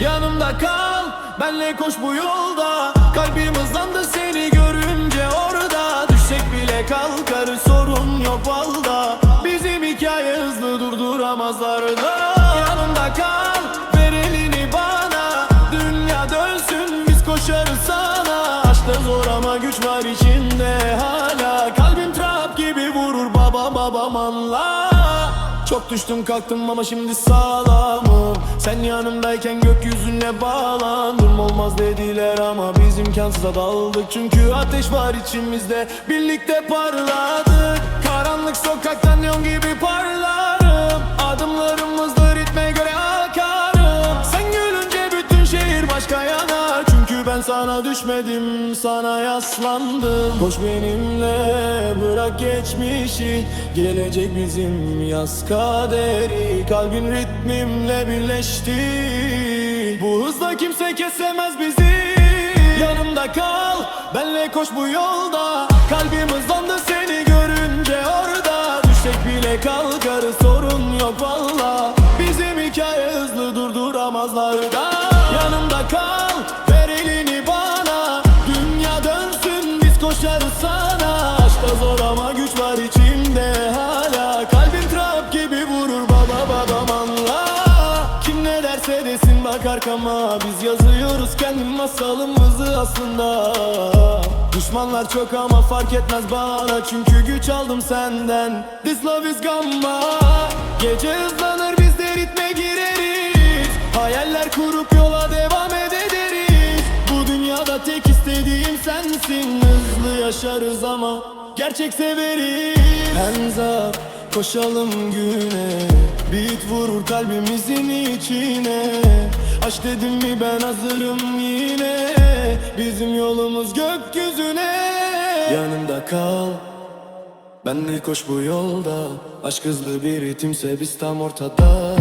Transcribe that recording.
Yanımda kal, benle koş bu yolda Kalbim hızlandı seni görünce orada Düşsek bile kalkar sorun yok valda Bizim hikaye hızlı durduramazlar da Yanımda kal, ver elini bana Dünya dönsün biz koşarız sana Aşkta zor ama güç var içinde hala baba babam anla çok düştüm kalktım ama şimdi sağlamım. Sen yanımdayken gökyüzüne bağlandım. Olmaz dediler ama biz imkansıza daldık. Çünkü ateş var içimizde birlikte parladık. Karanlık sokaktan neon gibi parlarım ben sana düşmedim sana yaslandım. Koş benimle bırak geçmişi. Gelecek bizim yaz kaderi. Kalbin ritmimle birleşti. Bu hızla kimse kesemez bizi. Yanımda kal benle koş bu yolda. Kalbim Kim ne derse desin bak arkama. Biz yazıyoruz kendi masalımızı aslında. Düşmanlar çok ama fark etmez bana. Çünkü güç aldım senden. This love is gamma Gece hızlanır biz de ritme gireriz. Hayaller kurup yola devam ederiz. Bu dünyada tek istediğim sensin. Hızlı yaşarız ama gerçek severiz. Hands up koşalım güne Beat vurur kalbimizin içine. Aşk dedim mi ben hazırım yine Bizim yolumuz gökyüzüne. Yanımda kal Benle koş bu yolda. Aşk hızlı bir ritimse biz tam ortada